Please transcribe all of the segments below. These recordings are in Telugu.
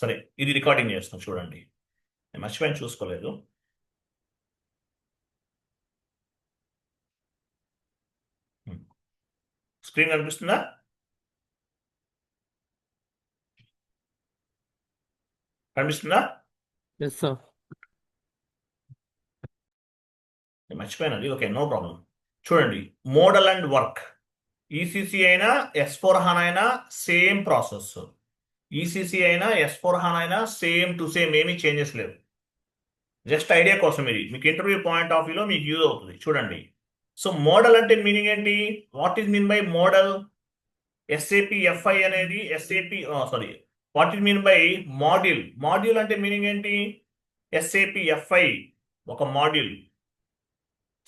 సరే ఇది రికార్డింగ్ చేస్తాం చూడండి. నేను మర్చిపోయిన చూసుకోలేదు. స్క్రీన్ కనిపిస్తుందా? కనిపిస్తుందా? మర్చిపోయినది ఓకే నో ప్రాబ్లం చూడండి మోడల్ అండ్ వర్క్. ఈసీసీ అయినా ఎస్ ఫోర్ హాన్ అయినా సేమ్ ప్రాసెస్. ఈసీసీ అయినా ఎస్ ఫోర్ హాన్ అయినా సేమ్ టు సేమ్ ఏమీ చేంజెస్ లేవు. జస్ట్ ఐడియా కోసం ఇది. మీకు ఇంటర్వ్యూ పాయింట్ ఆఫ్ వ్యూలో మీకు యూజ్ అవుతుంది. చూడండి. సో మోడల్ అంటే మీనింగ్ ఏంటి? What is mean by model SAP FI అనేది SAP sorry what is mean by module module అంటే మీనింగ్ ఏంటి? ఎస్ఏపి ఎఫ్ఐ ఒక మాడ్యూల్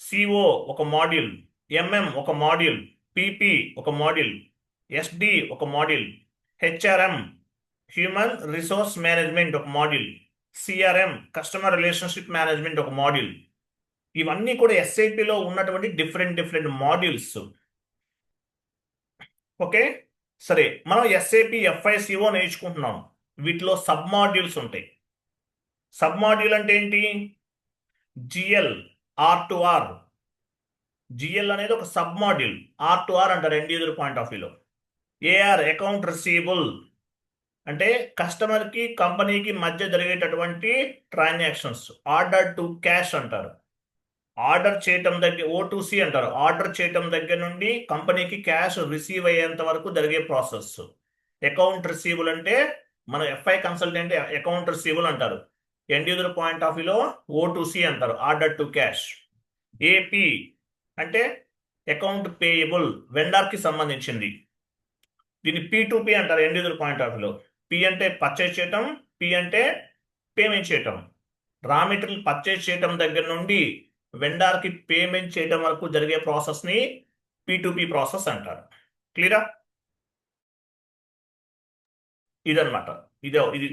సిఓ ఒక మాడ్యూల్ ఎంఎం ఒక మాడ్యూల్ పిపి ఒక మాడ్యూల్ ఎస్డి ఒక module HRM human resource management ఒక module CRM customer relationship management ఒక మాడ్యూల్ ఇవన్నీ కూడా ఎస్ఐపిలో ఉన్నటువంటి డిఫరెంట్ డిఫరెంట్ మాడ్యూల్స్ ఓకే సరే మనం ఎస్ఏపి ఎఫ్ఐసిఓ నేర్చుకుంటున్నాం. వీటిలో సబ్ మాడ్యూల్స్ ఉంటాయి. సబ్ మాడ్యూల్ అంటే ఏంటి? GL R to R GL అనేది ఒక sub module R to R అంటారు ఎండ్ యూజర్ పాయింట్ ఆఫ్ వ్యూలో ఏఆర్ అకౌంట్ రిసీబుల్ అంటే కస్టమర్కి కంపెనీకి మధ్య జరిగేటటువంటి ట్రాన్సాక్షన్స్. ఆర్డర్ టు క్యాష్ అంటారు. ఆర్డర్ చేయటం దగ్గర ఓటూసి అంటారు. ఆర్డర్ చేయటం దగ్గర నుండి కంపెనీకి క్యాష్ రిసీవ్ అయ్యేంత వరకు జరిగే ప్రాసెస్. అకౌంట్ రిసీవబుల్ అంటే మన ఎఫ్ఐ కన్సల్టెంట్ అకౌంట్ రిసీవబుల్ అంటారు. ఎండ్ యూజర్ పాయింట్ ఆఫ్ వ్యూలో ఓటూసి అంటారు. Order to cash. ఏపీ అంటే అకౌంట్ పేయబుల్ వెండర్కి సంబంధించింది. దీన్ని పీ టు పీ అంటారు. ఎండ్ యూజర్ పాయింట్ ఆఫ్ వ్యూలో పి అంటే పర్చేజ్ చేయటం పి అంటే పేమెంట్ చేయటం. రా మెటీరియల్ పర్చేజ్ చేయటం దగ్గర నుండి వెండార్కి పేమెంట్ చేయడం వరకు జరిగే ప్రాసెస్ని పి పీ ప్రాసెస్ అంటారు. క్లియరా ఇదనమాట ఇదే ఇది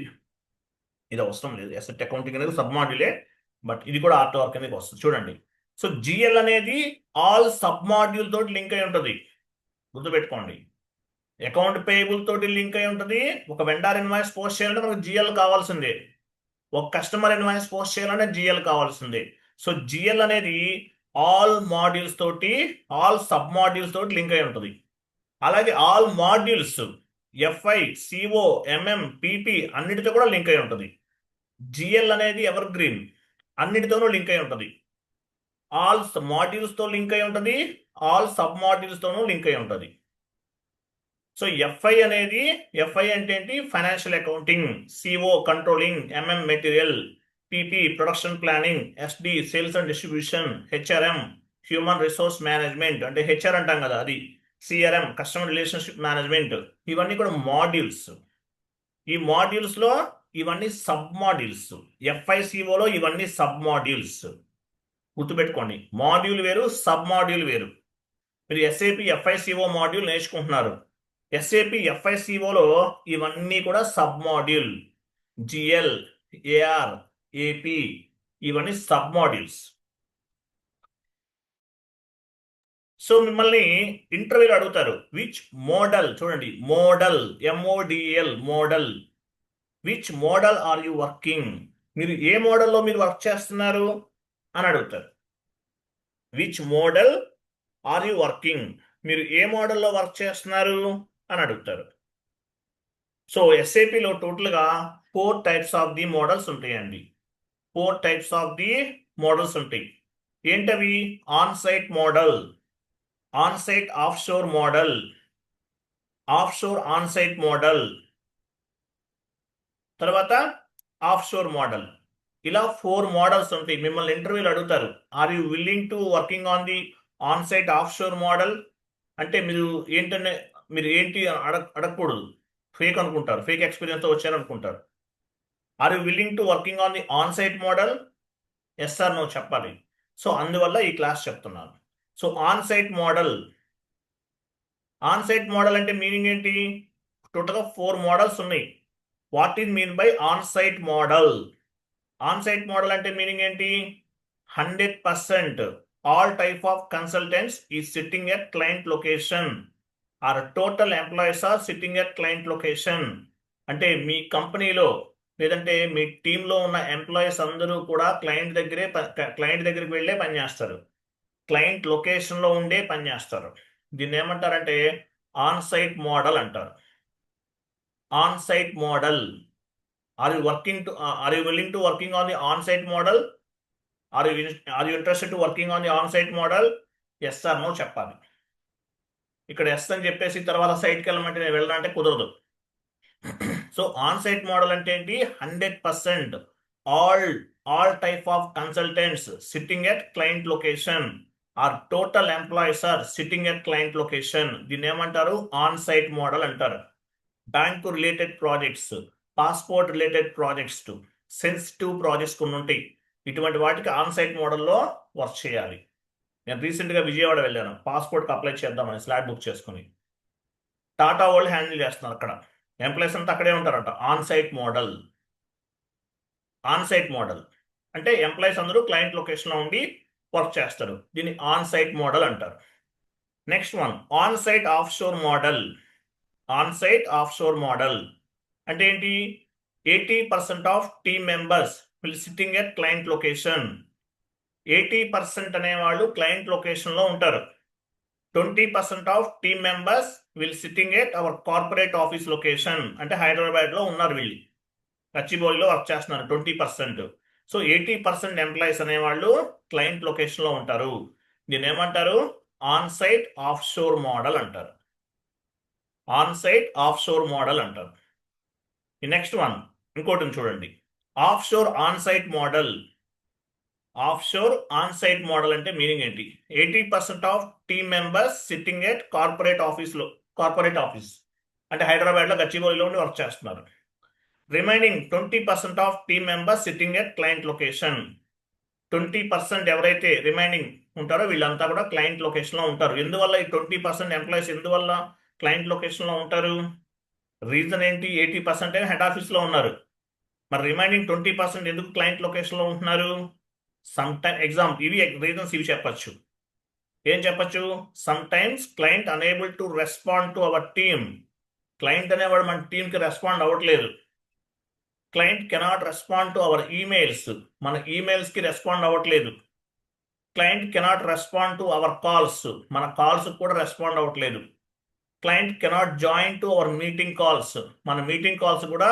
ఇది అవసరం లేదు. అసెట్ అకౌంటింగ్ అనేది సబ్ మాడ్యూలే బట్ ఇది కూడా ఆర్ట్ వర్క్ అనేది వస్తుంది. చూడండి. సో జిఎల్ అనేది ఆల్ సబ్ మాడ్యూల్ తోటి లింక్ అయి ఉంటుంది. గుర్తుపెట్టుకోండి. అకౌంట్ పేయబుల్ తోటి లింక్ అయి ఉంటుంది. ఒక వెండార్ ఇన్వాయిస్ పోస్ట్ చేయాలంటే మనకు జిఎల్ కావాల్సిందే. ఒక కస్టమర్ ఇన్వాయిస్ పోస్ట్ చేయాలంటే జిఎల్ కావాల్సిందే. సో జిఎల్ అనేది ఆల్ మాడ్యూల్స్ తోటి ఆల్ సబ్ మాడ్యూల్స్ తోటి లింక్ అయి ఉంటుంది. అలాగే all modules FI CO MM PP అన్నిటితో కూడా లింక్ అయి ఉంటుంది. జిఎల్ అనేది ఎవర్ గ్రీన్ అన్నిటితోనూ లింక్ అయి ఉంటుంది. ఆల్ మాడ్యూల్స్తో లింక్ అయి ఉంటుంది. ఆల్ సబ్ మాడ్యూల్స్తోనూ లింక్ అయి ఉంటుంది. సో ఎఫ్ఐ అనేది ఎఫ్ఐ అంటే ఏంటి? Financial accounting CO controlling MM material PP production planning SD sales and distribution HRM human resource management అంటే హెచ్ఆర్ అంటాం కదా అది. సిఆర్ఎం కస్టమర్ రిలేషన్షిప్ మేనేజ్మెంట్ ఇవన్నీ కూడా మాడ్యూల్స్ ఈ మాడ్యూల్స్లో ఇవన్నీ సబ్ మాడ్యూల్స్ ఎఫ్ఐసిఓలో ఇవన్నీ సబ్ మాడ్యూల్స్ గుర్తుపెట్టుకోండి మాడ్యూల్ వేరు సబ్ మాడ్యూల్ వేరు. మీరు ఎస్ఏపి ఎఫ్ఐసిఓ మాడ్యూల్ నేర్చుకుంటున్నారు. ఎస్ఏపి ఎఫ్ఐసిఓలో ఇవన్నీ కూడా sub module GL AR AP ఇవన్నీ సబ్ మాడ్యూల్స్ సో మిమ్మల్ని ఇంటర్వ్యూలో అడుగుతారు విచ్ మోడల్ చూడండి model M O D L model which model are you working మీరు ఏ మోడల్లో మీరు వర్క్ చేస్తున్నారు? అని అడుగుతారు. Which model are you working మీరు ఏ మోడల్లో వర్క్ చేస్తున్నారు? అని అడుగుతారు. సో ఎస్ఏపిలో టోటల్గా four types of the models ఉంటాయండి. Four types of the models ఉంటాయి. ఏంటవి? On site model on site off shore model off shore on site model తర్వాత ఆఫ్ షోర్ మోడల్ ఇలా ఫోర్ మోడల్స్ ఉంటాయి. మిమ్మల్ని ఇంటర్వ్యూలు అడుగుతారు. Are you willing to working on the on site off shore model అంటే మీరు ఏంటనే మీరు ఏంటి అడగ అడగకూడదు. ఫేక్ అనుకుంటారు. ఫేక్ ఎక్స్పీరియన్స్తో వచ్చారనుకుంటారు. Are you willing to working on the on site model? Yes or no చెప్పాలి. సో అందువల్ల ఈ క్లాస్ చెప్తున్నాను. So on site model. On site model అంటే మీనింగ్ ఏంటి? టోటల్గా ఫోర్ మోడల్స్ ఉన్నాయి. What is mean by on site model? On site model అంటే మీనింగ్ ఏంటి? Hundred percent all type of consultants ఈ sitting at client location. Or total employees are sitting at client location. అంటే మీ కంపెనీలో లేదంటే మీ టీంలో ఉన్న ఎంప్లాయీస్ అందరూ కూడా క్లయింట్ దగ్గరే క్లయింట్ దగ్గరికి వెళ్ళే పనిచేస్తారు క్లయింట్ లొకేషన్లో ఉండే పని చేస్తారు. దీన్ని ఏమంటారంటే ఆన్ సైట్ మోడల్ అంటారు. On site model. Are you working to are you willing to working on the on site model? Are you are you interested to working on the on site model? Yes or no చెప్పాలి. ఇక్కడ ఎస్ అని చెప్పేసి తర్వాత సైట్కి వెళ్ళమంటే నేను వెళ్ళాలంటే కుదరదు. సో ఆన్ సైట్ మోడల్ అంటే ఏంటి? Hundred percent all all type of consultants sitting at client location or total employees are sitting at client location దీన్ని ఏమంటారు? ఆన్ సైట్ మోడల్ అంటారు. Bank related projects passport related projects sensitive projects కొన్ని ఉంటాయి. ఇటువంటి వాటికి ఆన్ సైట్ మోడల్లో వర్క్ చేయాలి. నేను రీసెంట్గా విజయవాడ వెళ్ళాను. పాస్పోర్ట్కి అప్లై చేద్దామని స్లాట్ బుక్ చేసుకుని. టాటా వాళ్ళు హ్యాండిల్ చేస్తున్నారు అక్కడ. ఎంప్లాయీస్ అంతా అక్కడే ఉంటారంట. On site model. On site model. అంటే ఎంప్లాయీస్ అందరూ క్లయింట్ లొకేషన్లో ఉండి వర్క్ చేస్తారు. దీన్ని ఆన్ సైట్ మోడల్ అంటారు. Next one. On site off shore model. On site off shore model. అంటే ఏంటి? Eighty percent of team members will sitting at client location. Eighty percent అనేవాళ్ళు క్లయింట్ లొకేషన్లో ఉంటారు. Twenty percent of team members will sitting at our corporate office location. అంటే హైదరాబాద్లో ఉన్నారు వీళ్ళు. కచ్చిబౌలిలో వర్క్ చేస్తున్నారు twenty percent. So eighty percent employees అనేవాళ్ళు క్లయింట్ లొకేషన్లో ఉంటారు. దీని ఏమంటారు on site off shore model అంటారు. On site off shore model అంటారు. ఈ నెక్స్ట్ వన్ ఇంకోటి చూడండి. Off shore on site model offshore on site model అంటే మీనింగ్ ఏంటి? Eighty percent of team members sitting at corporate ఆఫీస్లో కార్పొరేట్ ఆఫీస్. అంటే హైదరాబాద్లో గచ్చిబౌలిలో ఉండి వర్క్ చేస్తున్నారు. Remaining twenty percent of team members sitting at client location. Twenty percent ఎవరైతే రిమైనింగ్ ఉంటారో వీళ్ళంతా కూడా క్లయింట్ లొకేషన్లో ఉంటారు. ఎందువల్ల ఈ ట్వంటీ పర్సెంట్ ఎంప్లాయీస్ ఎందువల్ల క్లయింట్ లొకేషన్లో ఉంటారు? రీజన్ ఏంటి? ఎయిటీ పర్సెంట్ హెడ్ ఆఫీస్లో ఉన్నారు. మరి రిమైనింగ్ ట్వంటీ పర్సెంట్ ఎందుకు క్లయింట్ లొకేషన్లో ఉంటున్నారు? సమ్ టైమ్ ఎగ్జామ్ ఇవి రీజన్స్ ఇవి చెప్పచ్చు. ఏం చెప్పచ్చు? Some times client unable to respond to our team client అనేవాడు మన టీంకి రెస్పాండ్ అవ్వట్లేదు. Client cannot respond to our emails మన ఈమెయిల్స్కి రెస్పాండ్ అవ్వట్లేదు. Client cannot respond to our calls మన కాల్స్ కూడా రెస్పాండ్ అవ్వట్లేదు. Client cannot join to our meeting calls మన మీటింగ్ కాల్స్ కూడా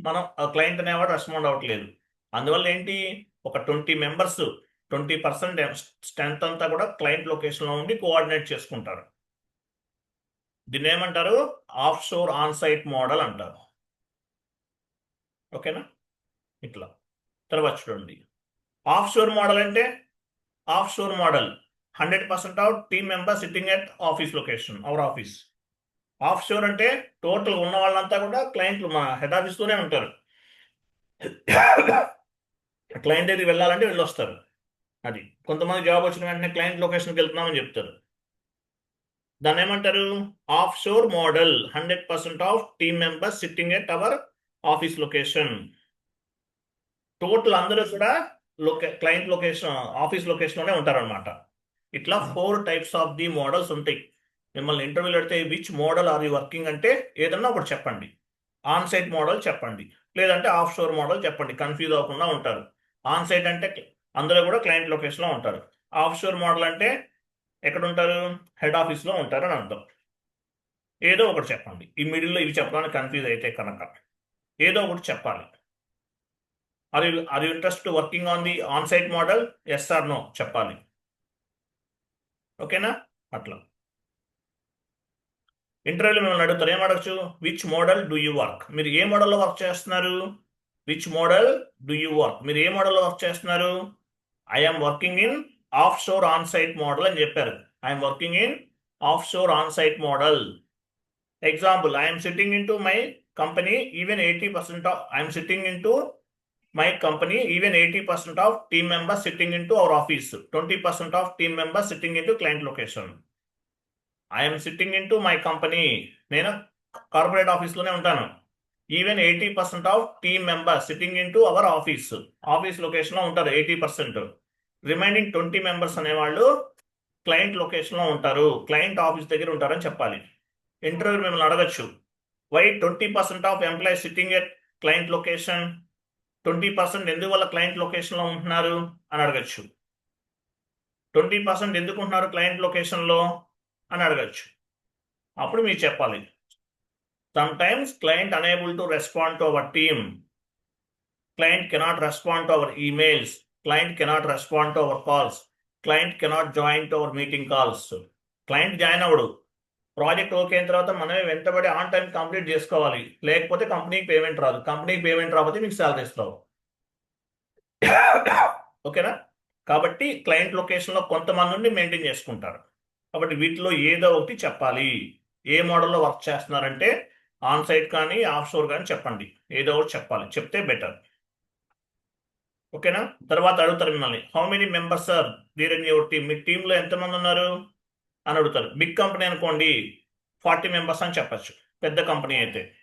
మనం క్లయింట్ అనేవాడు రెస్పాండ్ అవ్వట్లేదు. అందువల్ల ఏంటి? ఒక twenty members twenty percent strength అంతా కూడా క్లయింట్ లొకేషన్లో ఉండి కోఆర్డినేట్ చేసుకుంటారు. దీన్ని ఏమంటారు? Of sure on site model అంటారు. ఓకేనా? ఇట్లా. తర్వాత చూడండి. ఆఫ్ షోర్ మోడల్ అంటే? Offshore model. Hundred percent of team member sitting at office location our office. Offshore అంటే టోటల్ ఉన్న వాళ్ళంతా కూడా క్లయింట్లు మన హెడ్ ఆఫీస్తోనే ఉంటారు. క్లయింట్ దగ్గరికి వెళ్ళాలంటే వెళ్ళొస్తారు. అది. కొంతమంది జాబ్ వచ్చిన వెంటనే క్లయింట్ లొకేషన్కి వెళ్తున్నామని చెప్తారు. దాన్ని ఏమంటారు? Offshore model hundred percent of team members sitting at our office location total అందరూ కూడా లొకే క్లయింట్ లొకేషన్ ఆఫీస్ లొకేషన్లోనే ఉంటారనమాట ఇట్లా four types of the models ఉంటాయి. మిమ్మల్ని ఇంటర్వ్యూలు పెడితే which model are you working అంటే ఏదన్నా ఒకటి చెప్పండి. ఆన్ సైట్ మోడల్ చెప్పండి. లేదంటే ఆఫ్ షోర్ మోడల్ చెప్పండి. కన్ఫ్యూజ్ అవ్వకుండా ఉంటారు. ఆన్ సైట్ అంటే అందరూ కూడా క్లయింట్ లొకేషన్లో ఉంటారు. ఆఫ్షోర్ మోడల్ అంటే ఎక్కడ ఉంటారు హెడ్ ఆఫీస్లో ఉంటారు అని అర్థం. ఏదో ఒకటి చెప్పండి. ఈ మిడిల్లో ఇవి చెప్పడానికి కన్ఫ్యూజ్ అయితే కనుక ఏదో ఒకటి చెప్పాలి. Are you are you interest working on the onsite model yes or no చెప్పాలి. ఓకేనా? అట్లా. ఇంటర్వ్యూలో మిమ్మల్ని అడుగుతారు. ఏం అడగచ్చు? Which model do you work మీరు ఏ మోడల్లో వర్క్ చేస్తున్నారు? Which model do you work మీరు ఏ మోడల్లో వర్క్ చేస్తున్నారు? I'm working in offshore onsite model అని చెప్పారు. I'm working in offshore onsite model example I'm sitting in to my company even eighty percent of I'm sitting in to my company even eighty percent of team members sitting in to our office twenty percent of team members sitting in to client location I'm sitting in to my company నేను కార్పొరేట్ ఆఫీస్లోనే ఉంటాను. Even eighty percent of team members sitting in to our office office లొకేషన్లో ఉంటారు eighty percent remaining twenty members అనేవాళ్ళు క్లయింట్ లొకేషన్లో ఉంటారు. క్లయింట్ ఆఫీస్ దగ్గర ఉంటారని చెప్పాలి. ఇంటర్వ్యూ మిమ్మల్ని అడగచ్చు. Why twenty percent of employees sitting at client location twenty percent ఎందువల్ల క్లయింట్ లొకేషన్లో ఉంటున్నారు అని అడగచ్చు. ట్వంటీ పర్సెంట్ ఎందుకు ఉంటున్నారు క్లయింట్ లొకేషన్లో అని అడగచ్చు. అప్పుడు మీరు చెప్పాలి. Sometimes times client unable to to our team. Team client cannot to our emails. Emails client cannot to our calls. Calls client cannot to our meeting meeting calls client join అవ్వడు project okay అయిన తర్వాత మనమే వెంటబడి ఆన్ టైం కంప్లీట్ చేసుకోవాలి. లేకపోతే కంపెనీకి పేమెంట్ రాదు. కంపెనీకి పేమెంట్ రాకపోతే మీకు శాలరీస్ రావు ఓకేనా కాబట్టి క్లయింట్ లొకేషన్లో కొంతమంది నుండి మెయింటైన్ చేసుకుంటారు. కాబట్టి వీటిలో ఏదో ఒకటి చెప్పాలి. ఏ మోడల్లో వర్క్ చేస్తున్నారంటే ఆన్ సైట్ కానీ ఆఫ్ షోర్ కానీ చెప్పండి. ఏదో ఒకటి చెప్పాలి. చెప్తే బెటర్. ఓకేనా? తర్వాత అడుగుతారు మిమ్మల్ని how many members sir there in your team. మీ టీంలో ఎంతమంది ఉన్నారు? అని అడుగుతారు. బిగ్ కంపెనీ అనుకోండి ఫార్టీ మెంబర్స్ అని చెప్పచ్చు. పెద్ద కంపెనీ అయితే.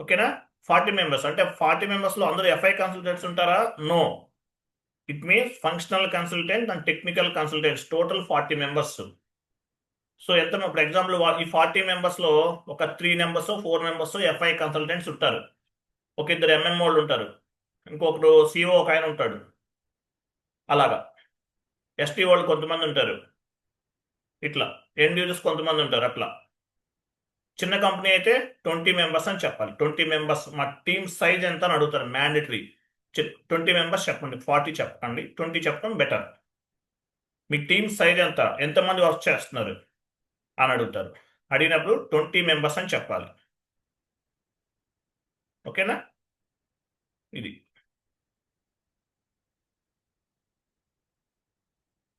ఓకేనా? Forty members. అంటే ఫార్టీ మెంబర్స్లో అందరూ ఎఫ్ఐ కన్సల్టెంట్స్ ఉంటారా? No. It means functional consultant and technical consultants. Total forty members. So ఎంత ఫర్ ఎగ్జాంపుల్ ఈ ఫార్టీ మెంబర్స్లో ఒక three members four members FI consultants ఉంటారు. ఒక ఇద్దరు ఎంఎంఓళ్ళు ఉంటారు. ఇంకొకరు సిఓ ఒక ఆయన ఉంటాడు. అలాగా. ఎస్టీ వాళ్ళు కొంతమంది ఉంటారు. ఇట్లా. ఎండ్ యూజర్స్ కొంతమంది ఉంటారు అట్లా. చిన్న కంపెనీ అయితే ట్వంటీ మెంబర్స్ అని చెప్పాలి. ట్వంటీ మెంబర్స్ మా టీమ్ సైజ్ ఎంత అని అడుగుతారు. మ్యాండేటరీ ట్వంటీ మెంబర్స్ చెప్పండి. ఫార్టీ చెప్పండి. ట్వంటీ చెప్పడం బెటర్ మీ టీమ్ సైజ్ ఎంత? ఎంతమంది వర్క్ చేస్తున్నారు? అని అడుగుతారు. అడిగినప్పుడు ట్వంటీ మెంబర్స్ అని చెప్పాలి. ఓకేనా? ఇది.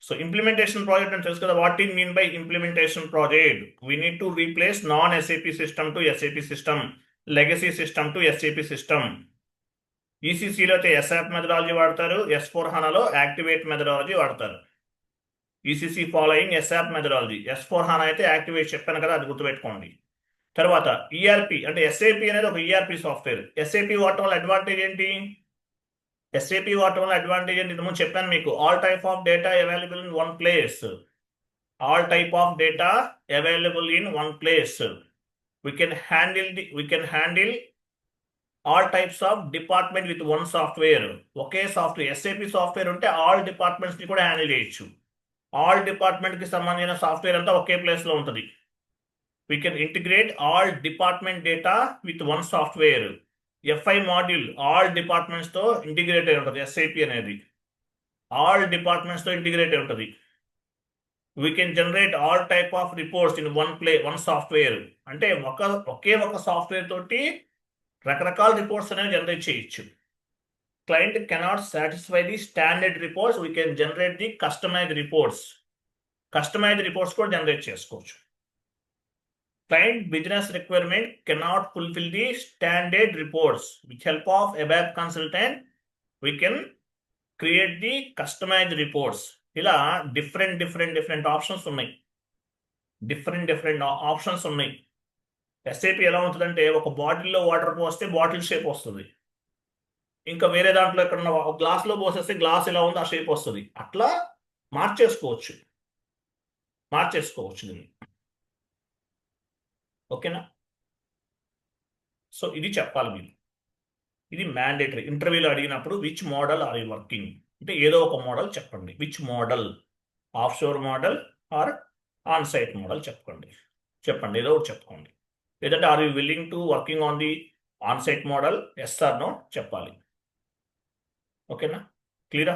సో ఇంప్లిమెంటేషన్ ప్రాజెక్ట్ అని తెలుసు కదా what in mean by implementation project we need to replace non SAP system to SAP system legacy system to SAP system ఈసీసీలో అయితే ఎస్ఆప్ మెథడాలజీ వాడతారు ఎస్ ఫోర్ హానాలో యాక్టివేట్ మెథడాలజీ వాడతారు. ECC following ASAP methodology S four HANA అయితే యాక్టివేట్ చెప్పాను కదా అది గుర్తుపెట్టుకోండి. తర్వాత ఈఆర్పి అంటే ఎస్ఏపి అనేది ఒక ఈఆర్పి సాఫ్ట్వేర్ ఎస్ఏపి వాడటం వల్ల అడ్వాంటేజ్ ఏంటి? ఎస్ఏపి వాడటం వల్ల అడ్వాంటేజ్ ఏంటి? ఇంతకుముందు చెప్పాను మీకు all type of data available in one place all type of data available in one place we can handle the we can handle all types of department with one software okay software SAP software ఉంటే ఆల్ డిపార్ట్మెంట్స్ని కూడా హ్యాండిల్ చేయొచ్చు. ఆల్ డిపార్ట్మెంట్కి సంబంధించిన సాఫ్ట్వేర్ అంతా ఒకే ప్లేస్లో ఉంటుంది. We can integrate all department data with one software FI module all డిపార్ట్మెంట్స్తో integrate అయి ఉంటుంది ఎస్ఐపి అనేది. ఆల్ డిపార్ట్మెంట్స్తో ఇంటిగ్రేట్ అయి ఉంటుంది. We can generate all type of reports in one place one software అంటే ఒక ఒకే ఒక సాఫ్ట్వేర్ తోటి రకరకాల రిపోర్ట్స్ అనేవి జనరేట్ చేయొచ్చు. Client cannot satisfy the standard reports we can generate the customize reports customize reports కూడా జనరేట్ చేసుకోవచ్చు. Client business requirement cannot fulfill the standard reports. With help of above consultant we can create the customized reports. ఇలా డిఫరెంట్ డిఫరెంట్ డిఫరెంట్ ఆప్షన్స్ ఉన్నాయి. డిఫరెంట్ డిఫరెంట్ ఆప్షన్స్ ఉన్నాయి. ఎస్ఏపి ఎలా ఉంటుందంటే ఒక బాటిల్లో వాటర్ పోస్తే బాటిల్ షేప్ వస్తుంది. ఇంకా వేరే దాంట్లో ఎక్కడ ఒక గ్లాస్లో పోసేస్తే గ్లాస్ ఎలా ఉందో ఆ షేప్ వస్తుంది. అట్లా మార్చేసుకోవచ్చు. మార్చేసుకోవచ్చు దీన్ని. ఓకేనా? సో ఇది చెప్పాలి మీరు. ఇది మ్యాండేటరీ. ఇంటర్వ్యూలో అడిగినప్పుడు which model are you working అంటే ఏదో ఒక మోడల్ చెప్పండి. Which model offshore model or onsite model చెప్పండి. చెప్పండి ఏదో ఒకటి చెప్పుకోండి. లేదంటే are you willing to working on the onsite model yes or no చెప్పాలి. ఓకేనా? క్లియరా?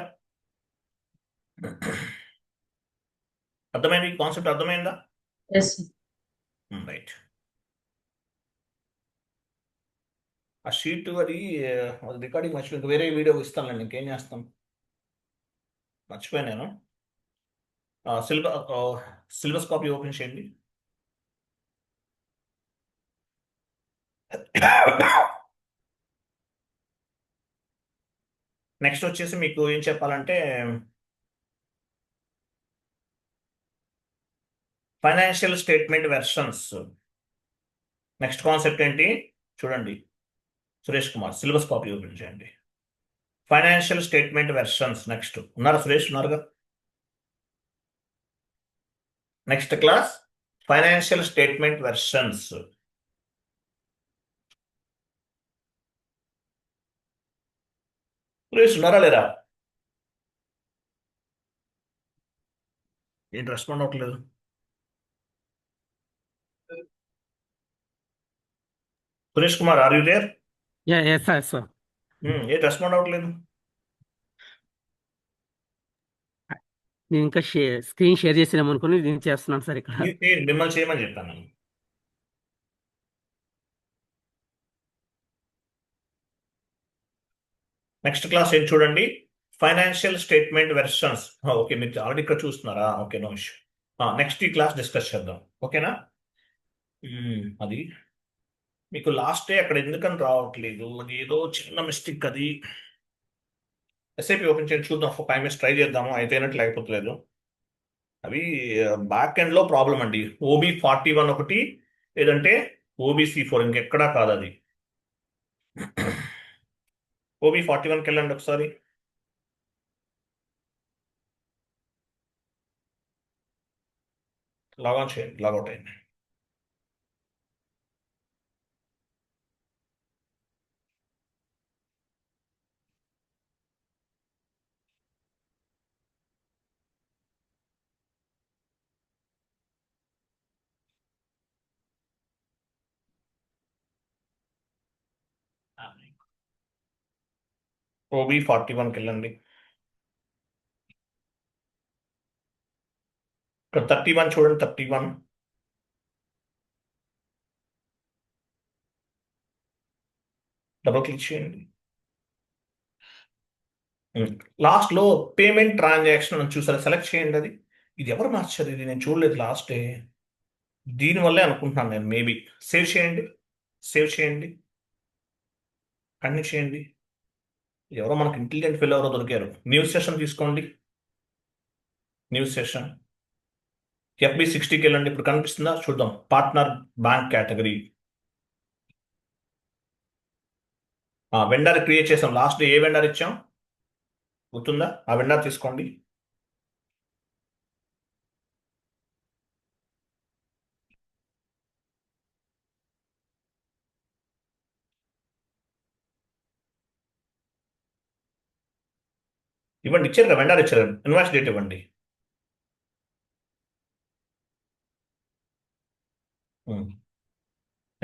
అర్థమైంది కాన్సెప్ట్? అర్థమైందా? రైట్ ఆ షీట్ అది రికార్డింగ్ మర్చిపోయి వేరే వీడియో ఇస్తానులేండి ఇంకేం చేస్తాం? మర్చిపోయాను నేను. సిలబస్ సిలబస్ కాపీ ఓపెన్ చేయండి. నెక్స్ట్ వచ్చేసి మీకు ఏం చెప్పాలంటే financial statement versions. Next concept ఏంటి? చూడండి. Suresh Kumar syllabus copy open చేయండి. Financial statement versions. నెక్స్ట్. ఉన్నారా సురేష్? ఉన్నారుగా? Next class. Financial statement versions. ఉన్నారా లేరా ఏంటి రెస్పాండ్ అవ్వట్లేదు Suresh Kumar are you there yeah yes sir sir ఏంటి రెస్పాండ్ అవ్వట్లేదు నేను ఇంకా షేర్ స్క్రీన్ షేర్ చేసినాం అనుకుని నేను చేస్తున్నాను సార్ ఇక్కడ. ఏ- ఏ- మిమ్మల్ని చేయమని చెప్పాను నెక్స్ట్ క్లాస్ ఏం చూడండి? ఫైనాన్షియల్ స్టేట్మెంట్ వెర్షన్స్ ఓకే మీరు ఆల్రెడీ ఇక్కడ చూస్తున్నారా? Okay no issue. నెక్స్ట్ ఈ క్లాస్ డిస్కస్ చేద్దాం. ఓకేనా? అది. మీకు లాస్ట్ డే అక్కడ ఎందుకని రావట్లేదు? అది ఏదో చిన్న మిస్టేక్ అది. ఎస్ఐపి ఓపెన్ చేసి చూద్దాం. ఒక ఫైవ్ మినిట్స్ ట్రై చేద్దాము. అయితేనట్టు లేకపోతలేదు అవి బ్యాక్ ఎండ్లో ప్రాబ్లం అండి. ఓబీ ఫార్టీ వన్ ఒకటి లేదంటే ఓబీసీ ఫోర్ ఇంకెక్కడా కాదు అది. ఓబీ ఫార్టీ వన్కి వెళ్ళండి ఒకసారి లాగౌట్ చేయండి లాగౌట్ అయ్యండి ఓబీ ఫార్టీ వన్కి వెళ్ళండి ఇక్కడ థర్టీ వన్ చూడండి థర్టీ వన్. డబుల్ క్లిక్ చేయండి. లాస్ట్లో పేమెంట్ ట్రాన్సాక్షన్ అని చూసారా? సెలెక్ట్ చేయండి అది. ఇది ఎవరు మార్చారు ఇది? నేను చూడలేదు లాస్ట్. డే దీనివల్లే అనుకుంటున్నాను నేను మేబీ. సేవ్ చేయండి. సేవ్ చేయండి. కంటిన్యూ చేయండి. ఎవరో మనకు ఇంటెలిజెంట్ ఫెల్ ఎవరో దొరికారు. న్యూస్ సెషన్ తీసుకోండి. న్యూస్ సెషన్ ఎఫ్బి సిక్స్టీకి వెళ్ళండి ఇప్పుడు కనిపిస్తుందా? చూద్దాం. Partner bank category vendor create చేసాం. లాస్ట్ ఏ వెండర్ ఇచ్చాం? గుర్తుందా? ఆ వెండర్ తీసుకోండి. ఇవ్వండి ఇచ్చారు కదా వెండర్ ఇచ్చారు. ఇన్వాయిస్ డేట్ ఇవ్వండి.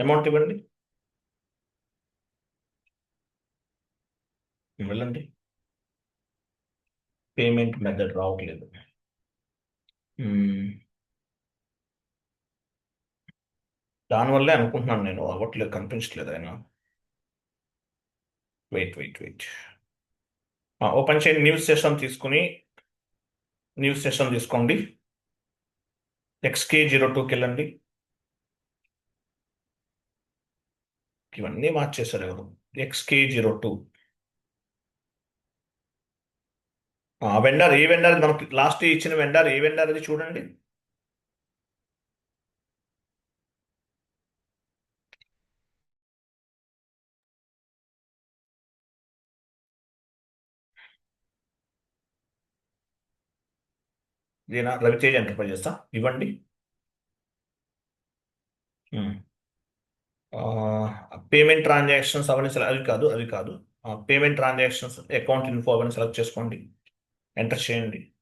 అమౌంట్ ఇవ్వండి. వెళ్ళండి పేమెంట్ మెథడ్ రావట్లేదు. దానివల్లే అనుకుంటున్నాను నేను అవ్వట్లేదు కనిపించట్లేదు ఆయన. Wait wait wait. ఓపెన్ చేయండి న్యూస్ సెషన్ తీసుకుని న్యూస్ సెషన్ తీసుకోండి. ఎక్స్కే జీరో టూకి వెళ్ళండి ఇవన్నీ మార్చేశారు ఎవరు? ఎక్స్కే జీరో టూ వెండర్ ఏ వెండర్ మనకి లాస్ట్ ఇచ్చిన వెండర్ ఏ వెండర్ అది చూడండి. ఇదేనా రవితేజ్ చేస్తా. ఇవ్వండి. పేమెంట్ ట్రాన్సాక్షన్స్ అవన్నీ అవి కాదు అవి కాదు. పేమెంట్ ట్రాన్సాక్షన్స్ అకౌంట్ ఇన్ఫో అవన్నీ సెలెక్ట్ చేసుకోండి. ఎంటర్ చేయండి.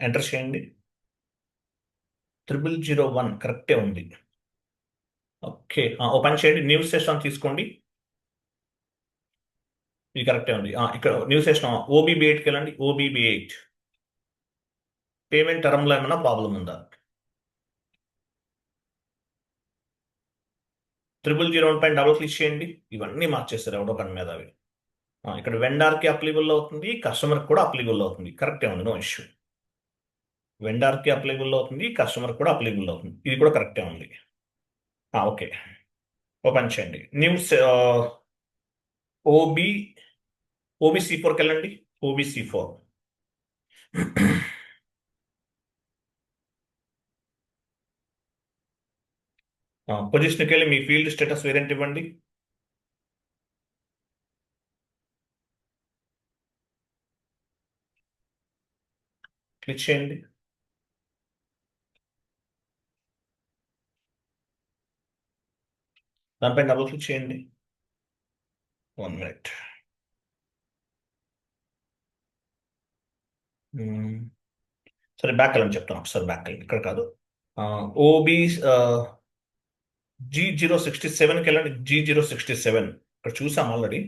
ఎంటర్ చేయండి. ట్రిపుల్ జీరో వన్ కరెక్టే ఉంది. ఓకే. ఓపెన్ చేయండి. న్యూస్ సెషన్ తీసుకోండి. ఇది కరెక్టే ఉంది. ఇక్కడ న్యూస్ సెషన్ ఓబీబీ ఎయిట్కి వెళ్ళండి. OBB eight. పేమెంట్ టర్మ్లో ఏమైనా ప్రాబ్లం ఉందా? త్రిబుల్ జీరో వన్ పైన డబుల్ క్లిక్ చేయండి. ఇవన్నీ మార్చేస్తారు ఎవడో పని మీద అవి ఇక్కడ వెండార్కి అప్లికబుల్ అవుతుంది. కస్టమర్కి కూడా అప్లికబుల్ అవుతుంది. కరెక్టే ఉంది. No issue. వెండార్కి అప్లికబుల్ అవుతుంది. కస్టమర్కి కూడా అప్లికబుల్ అవుతుంది. ఇది కూడా కరెక్టే ఉంది. ఓకే. ఓపెన్ చేయండి. న్యూస్ ఓబీ ఓబీసీ ఫోర్కి వెళ్ళండి ఓబీసీ ఫోర్ పొజిషన్కి వెళ్ళి మీ ఫీల్డ్ స్టేటస్ వేరేంటి ఇవ్వండి. క్లిక్ చేయండి. దానిపై డబుల్ క్లిక్ చేయండి. వన్ మినిట్ సరే బ్యాక్ వెళ్ళని చెప్తాను ఒకసారి బ్యాక్ వెళ్ళండి ఇక్కడ కాదు. ఓబీ జీ జీరో సిక్స్టీ సెవెన్కి వెళ్ళండి జీ జీరో సిక్స్టీ సెవెన్. ఇక్కడ చూసాం ఆల్రెడీ.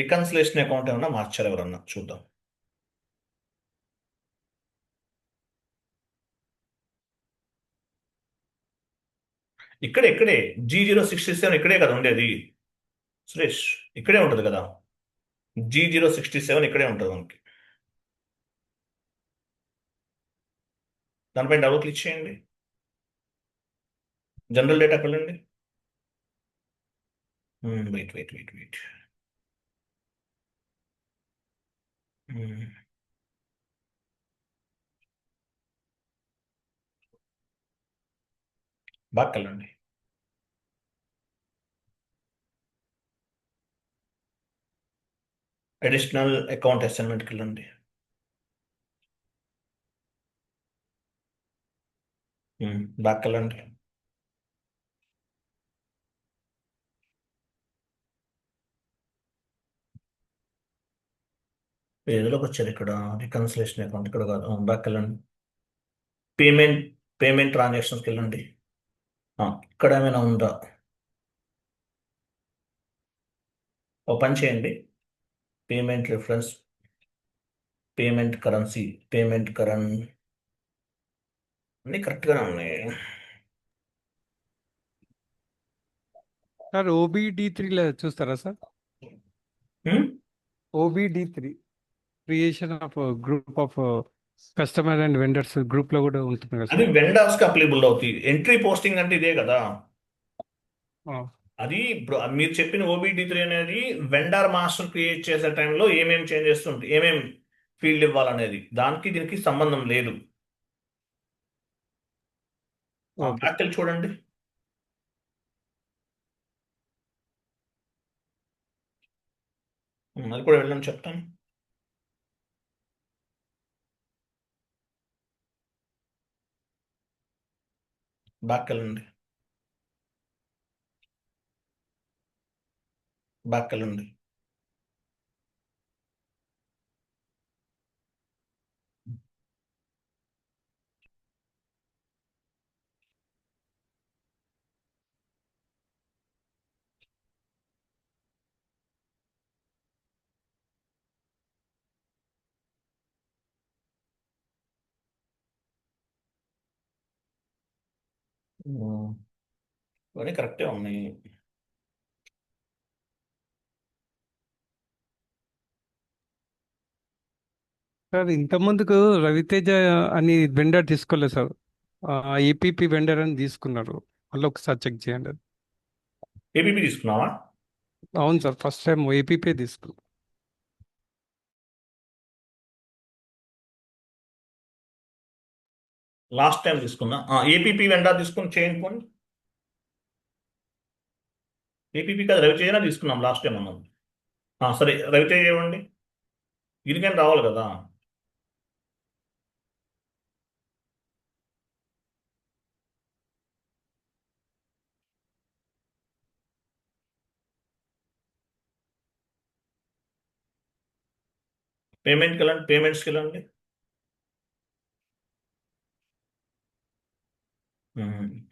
రికన్సిలేషన్ అకౌంట్ ఏమన్నా మార్చారు ఎవరన్నా? చూద్దాం. ఇక్కడే ఇక్కడే. జీ జీరో సిక్స్టీ సెవెన్ ఇక్కడే కదా ఉండేది. సురేష్ ఇక్కడే ఉంటుంది కదా. జీ జీరో సిక్స్టీ సెవెన్ ఇక్కడే ఉంటుంది మనకి. దానిపై డబుల్ క్లిక్ చేయండి. జనరల్ డేటా కలండి వెయిట్ వెయిట్ వెయిట్ వెయిట్ బాగా కలండి అడిషనల్ అకౌంట్ అసైన్మెంట్కి వెళ్ళండి. బ్యాక్ వెళ్ళండి ఏదోలోకి వచ్చారు ఇక్కడ రికన్సిలేషన్ అకౌంట్ ఇక్కడ కాదు. బ్యాక్ వెళ్ళండి పేమెంట్ పేమెంట్ ట్రాన్సాక్షన్స్కి వెళ్ళండి. ఇక్కడ ఏమైనా ఉందా? ఓ పని చేయండి. Payment reference payment currency payment currency అన్నీ కరెక్ట్గానే ఉన్నాయి. సార్ ఓబిడి త్రీలో చూస్తారా sir? OBD three. Creation of group of customer and vendors గ్రూప్లో కూడా ఉంటుంది అది సార్? వెండర్స్కి అప్లికబుల్ అవుతాయి. ఎంట్రీ పోస్టింగ్ అంటే ఇదే కదా. అది మీరు చెప్పిన ఓబిడి త్రీ అనేది వెండర్ మాస్టర్ క్రియేట్ చేసే టైంలో ఏమేమి చేంజెస్ ఉంటాయి ఏమేమి ఫీల్డ్ ఇవ్వాలనేది. దానికి దీనికి సంబంధం లేదు. ఓకే. చూడండి. అది కూడా వెళ్ళని చెప్తాను. బ్యాక్ వెళ్ళండి. ఇవన్నీ కరెక్టే ఉన్నాయి సార్ ఇంత ముందుకు రవితేజ అని వెండర్ తీసుకోలేదు సార్ ఏపీపీ వెండర్ అని తీసుకున్నారు. మళ్ళీ ఒకసారి చెక్ చేయండి. ఏబీపీ తీసుకున్నావా? అవును సార్ ఫస్ట్ టైం ఏపీపీ తీసుకున్నాం. లాస్ట్ టైం తీసుకున్నా. ఏపీపీ వెంట తీసుకుని చేయించుకోండి. ఏపీపీ కాదు రవితేజనే తీసుకున్నాం లాస్ట్ టైం అన్నాం సరే రవితేజ ఇవ్వండి. ఇదికని రావాలి కదా? పేమెంట్కి వెళ్ళండి పేమెంట్స్కి వెళ్ళండి.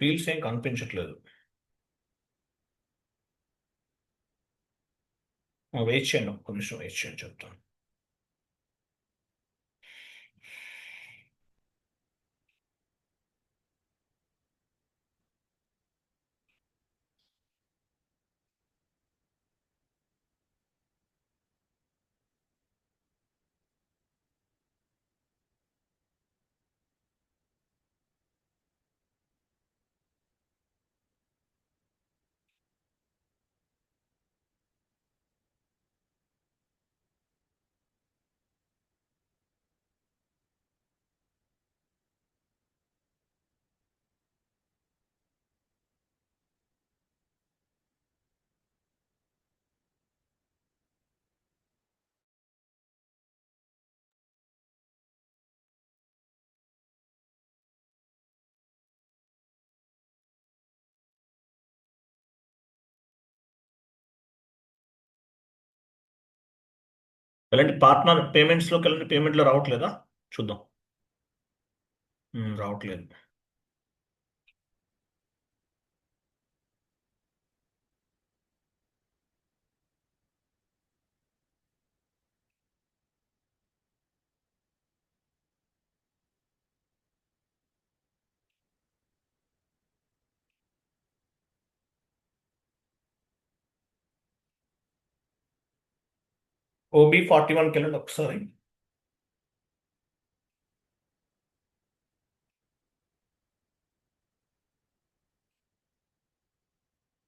పీల్స్ ఏం కనిపించట్లేదు. వెయిట్ చేయండి ఒక్క నిమిషం వెయిట్ చేయండి చెప్తాను. వెళ్ళండి పార్ట్నర్ పేమెంట్స్లోకి వెళ్ళండి పేమెంట్లో రావట్లేదా? చూద్దాం. రావట్లేదు. ఓబీ ఫార్టీ వన్కి వెళ్ళండి ఒకసారి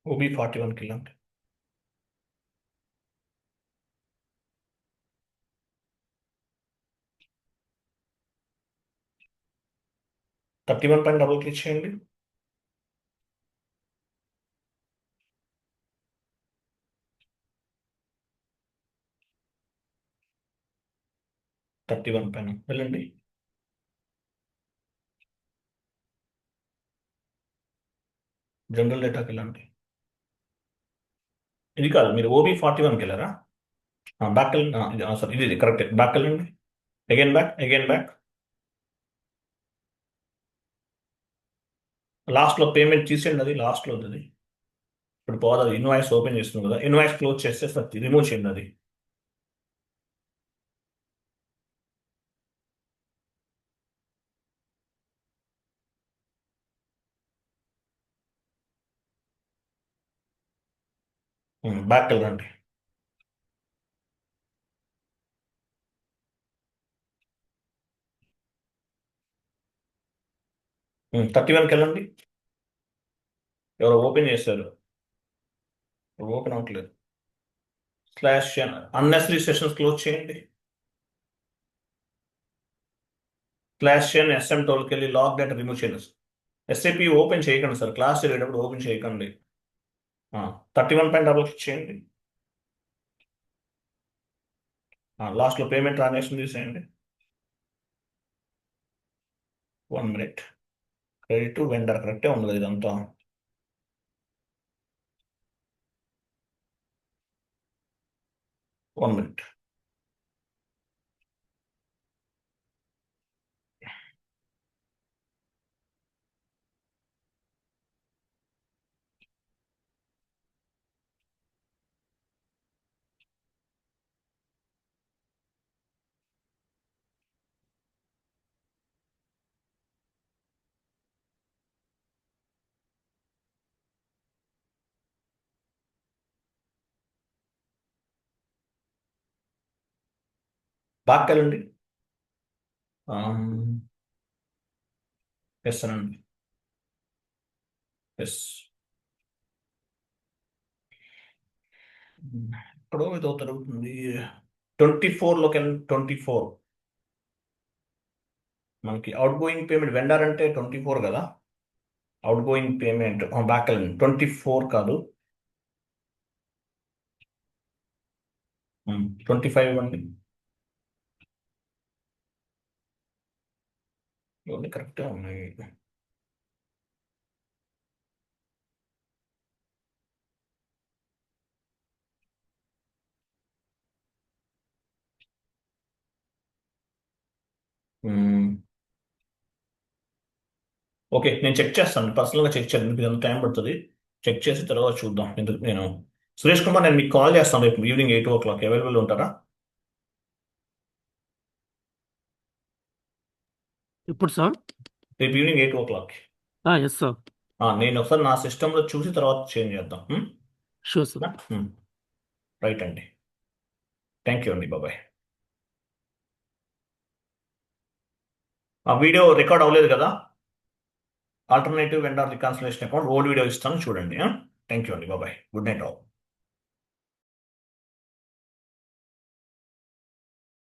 ఓబీ ఫార్టీ వన్కి వెళ్ళండి థర్టీ వన్ పైన డబుల్ క్లిక్ చేయండి థర్టీ వన్ పైన. వెళ్ళండి. జనరల్ డేటాకి వెళ్ళండి. ఇది కాదు మీరు ఓబీ ఫార్టీ వన్కి వెళ్ళారా? బ్యాక్ సార్ ఇది కరెక్ట్. బ్యాక్ వెళ్ళండి అగైన్ బ్యాక్ అగైన్ బ్యాక్. లాస్ట్లో పేమెంట్ తీసేయండి అది లాస్ట్లో ఉంది ఇప్పుడు పోదు అది ఇన్వాయిస్ ఓపెన్ చేస్తుంది కదా ఇన్వాయిస్ క్లోజ్ చేస్తే సార్ రిమూవ్ చేయండి అది. బ్యాక్ వెళ్ళండి థర్టీ వన్కి వెళ్ళండి. ఎవరో ఓపెన్ చేశారు. ఓపెన్ అవ్వట్లేదు. స్లాష్ అన్నెసరీ సెషన్స్ క్లోజ్ చేయండి. స్లాష్ చేయని ఎస్ఎం టోల్కి వెళ్ళి లాక్ డేటా రిమూవ్ చేయండి. ఎస్ఏపీ ఓపెన్ చేయకండి సార్. క్లాస్ జరిగేటప్పుడు ఓపెన్ చేయకండి. Thirty one point double click చేయండి. లాస్ట్లో పేమెంట్ ట్రాన్సాక్షన్ తీసేయండి. One minute. క్రెడిట్ వెండర్ కరెక్టే ఉండదు ఇదంతా. One minute. బ్యాక్ వెళ్ళండి ఎస్. అనండి ఎస్ ఎక్కడో ఏదో జరుగుతుంది. ట్వంటీ ఫోర్లోకి వెళ్ళండి ట్వంటీ ఫోర్. మనకి అవుట్ గోయింగ్ పేమెంట్ వెండర్ అంటే ట్వంటీ ఫోర్ కదా? Outgoing payment back twenty four కాదు. ట్వంటీ ఫైవ్ ఇవ్వండి ఇవన్నీ కరెక్ట్గా ఉన్నాయి. ఓకే నేను చెక్ చేస్తాను. పర్సనల్గా చెక్ చేస్తాను మీకు ఎంత టైం పడుతుంది? చెక్ చేసి తర్వాత చూద్దాం. ఎందుకు నేను సురేష్ కుమార్ నేను మీకు కాల్ చేస్తాను రేపు evening eight o'clock available ఉంటారా? ఇప్పుడు సార్? రేపు evening eight o'clock yes sir నేను ఒకసారి నా సిస్టంలో చూసి తర్వాత చేంజ్ చేద్దాం? Sure sir. రైట్ అండి. థ్యాంక్ యూ అండి. బాబాయ్ ఆ వీడియో రికార్డ్ అవ్వలేదు కదా? Alternative vendor reconciliation account old video ఇస్తాను చూడండి. థ్యాంక్ యూ అండి. Bye bye good night all.